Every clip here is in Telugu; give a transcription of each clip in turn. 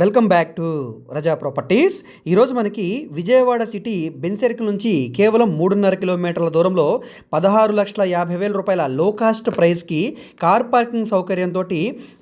Welcome back to Raza properties. ఈరోజు మనకి విజయవాడ సిటీ బెన్సర్కిల్ నుంచి కేవలం మూడున్నర కిలోమీటర్ల దూరంలో పదహారు లక్షల యాభై వేల రూపాయల లో కాస్ట్ ప్రైస్కి కార్ పార్కింగ్ సౌకర్యంతో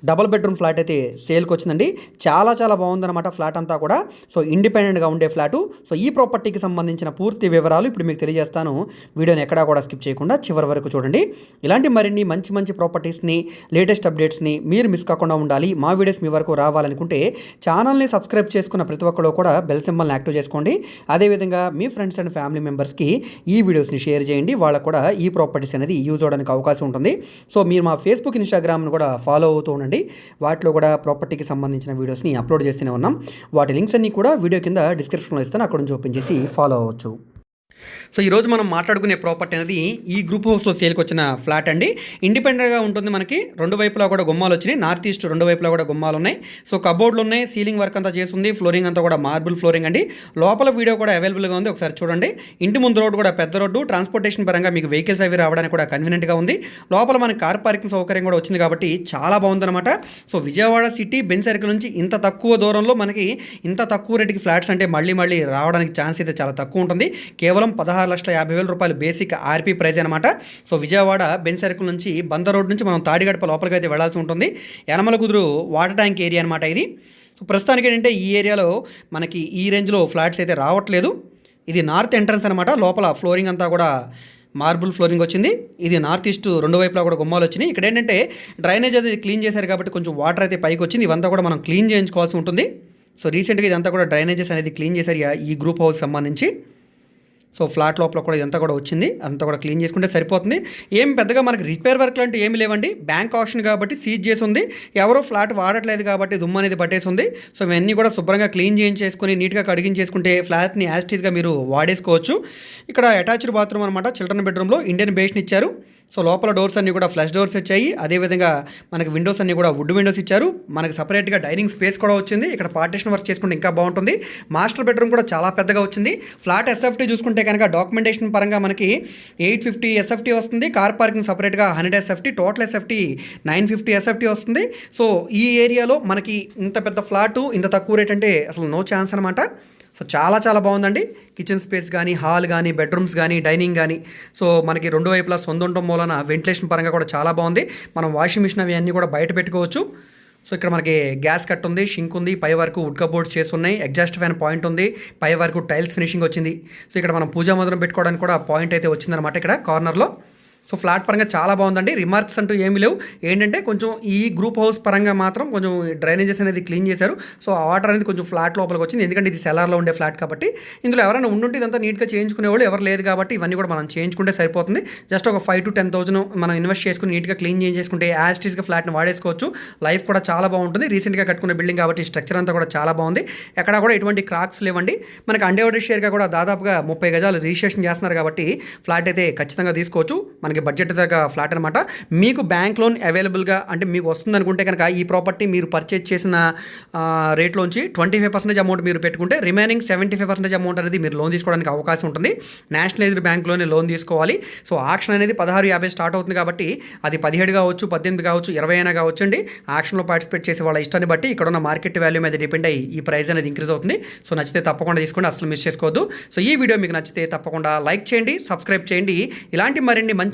డబుల్ బెడ్రూమ్ ఫ్లాట్ అయితే సేల్కి వచ్చిందండి. చాలా చాలా బాగుందన్నమాట ఫ్లాట్ అంతా కూడా. సో ఇండిపెండెంట్గా ఉండే ఫ్లాటు సో ఈ ప్రాపర్టీకి సంబంధించిన పూర్తి వివరాలు ఇప్పుడు మీకు తెలియజేస్తాను. వీడియోని ఎక్కడా కూడా స్కిప్ చేయకుండా చివరి వరకు చూడండి. ఇలాంటి మరిన్ని మంచి మంచి ప్రాపర్టీస్ని లేటెస్ట్ అప్డేట్స్ని మీరు మిస్ కాకుండా ఉండాలి. మా వీడియోస్ మీ వరకు రావాలనుకుంటే ఛానల్ని సబ్స్క్రైబ్ చేసుకున్న ప్రతి ఒక్కరు కూడా బెల్ సింబల్ని యాక్టివ్ చేసుకోండి. అదేవిధంగా మీ ఫ్రెండ్స్ అండ్ ఫ్యామిలీ మెంబర్స్కి ఈ వీడియోస్ని షేర్ చేయండి. వాళ్ళకు కూడా ఈ ప్రాపర్టీస్ అనేది యూజ్ అవడానికి అవకాశం ఉంటుంది. సో మీరు మా ఫేస్బుక్ ఇన్స్టాగ్రామ్ను కూడా ఫాలో అవుతూ ఉండండి. వాటిలో కూడా ప్రాపర్టీకి సంబంధించిన వీడియోస్ని అప్లోడ్ చేస్తూనే ఉన్నాం. వాటి లింక్స్ అన్నీ కూడా వీడియో కింద డిస్క్రిప్షన్లో ఇస్తాను. అక్కడ నుంచి ఓపెన్ చేసి ఫాలో అవ్వచ్చు. సో ఈరోజు మనం మాట్లాడుకునే ప్రాపర్టీ అనేది ఈ గ్రూప్ హౌస్లో సేల్కి వచ్చిన ఫ్లాట్ అండి. ఇండిపెండెంట్గా ఉంటుంది మనకి. రెండు వైపులా కూడా గుమ్మాలు వచ్చినాయి. నార్త్ ఈస్ట్ రెండు వైపులా కూడా గుమ్మాలు ఉన్నాయి. సో కబోర్డ్లు ఉన్నాయి. సీలింగ్ వర్క్ అంతా చేస్తుంది. ఫ్లోరింగ్ అంతా కూడా మార్బుల్ ఫ్లోరింగ్ అండి. లోపల వీడియో కూడా అవైలబుల్గా ఉంది. ఒకసారి చూడండి. ఇంటి ముందు రోడ్డు కూడా పెద్ద రోడ్డు. ట్రాన్స్పోర్టేషన్ పరంగా మీకు వెహికల్స్ అవి రావడానికి కూడా కన్వీనియంట్గా ఉంది. లోపల మనకి కార్ పార్కింగ్ సౌకర్యం కూడా వచ్చింది కాబట్టి చాలా బాగుందన్నమాట. So Vijayawada city Benz circle నుంచి ఇంత తక్కువ దూరంలో మనకి ఇంత తక్కువ రేటుకి ఫ్లాట్స్ అంటే మళ్ళీ మళ్ళీ రావడానికి ఛాన్స్ అయితే చాలా తక్కువ ఉంటుంది. కేవలం పదహారు లక్షల యాభై వేల రూపాయలు బేసిక్ ఆర్పీ ప్రైజ్ అనమాట సో విజయవాడ బెన్ సర్కిల్ నుంచి బంద రోడ్ నుంచి మనం తాడిగడప లోపలికి అయితే వెళ్ళాల్సి ఉంటుంది. యనమల కుదురు వాటర్ ట్యాంక్ ఏరియా అనమాట ఇది. సో ప్రస్తుతానికి ఏంటంటే ఈ ఏరియాలో మనకి ఈ రేంజ్లో ఫ్లాట్స్ అయితే రావట్లేదు. ఇది నార్త్ ఎంట్రన్స్ అనమాట లోపల ఫ్లోరింగ్ అంతా కూడా మార్బుల్ ఫ్లోరింగ్ వచ్చింది. ఇది నార్త్ ఈస్ట్ రెండు వైపులా కూడా గుమ్మాలు వచ్చినాయి. ఇక్కడ ఏంటంటే డ్రైనేజ్ అది క్లీన్ చేశారు కాబట్టి కొంచెం వాటర్ అయితే పైకి వచ్చింది. ఇవంతా కూడా మనం క్లీన్ చేయించుకోవాల్సి ఉంటుంది. సో రీసెంట్గా ఇదంతా కూడా డ్రైనేజెస్ అనేది క్లీన్ చేశారు ఈ గ్రూప్ హౌస్ సంబంధించి. సో ఫ్లాట్ లోపల కూడా ఇదంతా కూడా వచ్చింది. అంతా కూడా క్లీన్ చేసుకుంటే సరిపోతుంది. ఏం పెద్దగా మనకి రిపేర్ వర్క్ లాంటి ఏమి లేవండి. బ్యాంక్ ఆప్షన్ కాబట్టి సీజ్ చేసి ఉంది ఎవరో ఫ్లాట్ వాడట్లేదు కాబట్టి దుమ్ము అనేది పట్టేసి ఉంది సో ఇవన్నీ కూడా శుభ్రంగా క్లీన్ చేయించేసుకుని నీట్గా కడిగించేసుకుంటే ఫ్లాట్ని యాస్టీస్గా మీరు వాడేసుకోవచ్చు. ఇక్కడ అటాచ్డ్ బాత్రూమ్ అనమాట చిల్డ్రన్ బెడ్రూమ్లో ఇండియన్ బేస్ని ఇచ్చారు. సో లోపల డోర్స్ అన్నీ కూడా ఫ్లష్ డోర్స్ వచ్చాయి. అదేవిధంగా మనకి విండోస్ అన్నీ కూడా వుడ్ విండోస్ ఇచ్చారు. మనకి సపరేట్గా డైనింగ్ స్పేస్ కూడా వచ్చింది. ఇక్కడ పార్టీషన్ వర్క్ చేసుకుంటే ఇంకా బాగుంటుంది. మాస్టర్ బెడ్రూమ్ కూడా చాలా పెద్దగా వచ్చింది. ఫ్లాట్ ఎస్ఎఫ్టీ చూసుకుంటే కనుక డాక్యుమెంటేషన్ పరంగా మనకి ఎయిట్ ఫిఫ్టీ ఎస్ఎఫ్టీ వస్తుంది. కార్ పార్కింగ్ సపరేట్గా hundred SFT total SFT nine fifty SFT వస్తుంది. సో ఈ ఏరియాలో మనకి ఇంత పెద్ద ఫ్లాటు ఇంత తక్కువ రేట్ అంటే అసలు నో ఛాన్స్ అనమాట సో చాలా చాలా బాగుందండి. కిచెన్ స్పేస్ కానీ హాల్ కానీ బెడ్రూమ్స్ కానీ డైనింగ్ కానీ సో మనకి రెండు వైపులా సొంత ఉండటం మూలన వెంటిలేషన్ పరంగా కూడా చాలా బాగుంది. మనం వాషింగ్ మిషన్ అవి అన్నీ కూడా బయట పెట్టుకోవచ్చు. సో ఇక్కడ మనకి గ్యాస్ కట్ ఉంది షింక్ ఉంది పై వరకు వుడ్ కబోర్డ్స్ చేసి ఉన్నాయి ఎగ్జాస్ట్ ఫ్యాన్ పాయింట్ ఉంది పై వరకు టైల్స్ ఫినిషింగ్ వచ్చింది. సో ఇక్కడ మనం పూజా మందిరం పెట్టుకోవడానికి కూడా పాయింట్ అయితే వచ్చిందనమాట ఇక్కడ కార్నర్లో సో ఫ్లాట్ పరంగా చాలా బాగుందండి. రిమార్క్స్ అంటూ ఏమీ లేవు. ఏంటంటే కొంచెం ఈ గ్రూప్ హౌస్ పరంగా మాత్రం కొంచెం డ్రైనేజెస్ అనేది క్లీన్ చేశారు. సో ఆ వాటర్ అనేది కొంచెం ఫ్లాట్ లోపలికి వచ్చింది. ఎందుకంటే ఇది సెలార్లో ఉండే ఫ్లాట్ కాబట్టి ఇందులో ఎవరైనా ఉండుంటే ఇదంతా నీట్గా చేయించుకునేవాళ్ళు ఎవరు లేదు కాబట్టి ఇవన్నీ కూడా మనం చేయించుకుంటే సరిపోతుంది. జస్ట్ ఒక ఫైవ్ టు టెన్ థౌసండ్ మనం ఇన్వెస్ట్ చేసుకుని నీట్గా క్లీన్ చేసుకుంటే యాస్టీస్గా ఫ్లాట్ని వాడేసుకోవచ్చు. లైఫ్ కూడా చాలా బాగుంటుంది. రీసెంట్గా కట్టుకున్న బిల్డింగ్ కాబట్టి స్ట్రక్చర్ అంతా కూడా చాలా బాగుంది. ఎక్కడ కూడా ఎటువంటి క్రాక్స్ లేవండి. మనకి అండేవర్డ్ షేర్గా కూడా దాదాపుగా ముప్పై గజాలు రిజిస్ట్రేషన్ చేస్తున్నారు కాబట్టి ఫ్లాట్ అయితే ఖచ్చితంగా తీసుకోవచ్చు. మనకి బడ్జెట్ దాకా ఫ్లాట్ అనమాట మీకు బ్యాంక్ లోన్ అవైలబుల్గా అంటే మీకు వస్తుంది అనుకుంటే కనుక ఈ ప్రాపర్టీ మీరు పర్చేజ్ చేసిన రేట్లోంచి ట్వంటీ ఫైవ్ పర్సెంటేజ్ అమౌంట్ మీరు పెట్టుకుంటే remaining seventy five percentage amount అనేది మీరు లోన్ తీసుకోవడానికి అవకాశం ఉంటుంది. నేషనలైజ్డ్ బ్యాంక్లోనే లోన్ తీసుకోవాలి. సో ఆక్షన్ అనేది పదహారు యాభై స్టార్ట్ అవుతుంది కాబట్టి అది పదిహేడు కావచ్చు పద్దెనిమిది కావచ్చు ఇరవై అయినా కావచ్చు అండి ఆక్షన్లో పార్టిసిపేట్ చేసే వాళ్ళ ఇష్టాన్ని బట్టి ఇక్కడ ఉన్న మార్కెట్ వాల్యూ మీద డిపెండ్ అయ్యి ఈ ప్రైస్ అనేది ఇంక్రీజ్ అవుతుంది. సో నచ్చితే తప్పకుండా తీసుకోండి. అసలు మిస్ చేసుకోవద్దు. సో ఈ వీడియో మీకు నచ్చితే తప్పకుండా లైక్ చేయండి సబ్స్క్రైబ్ చేయండి. ఇలాంటి మరిన్ని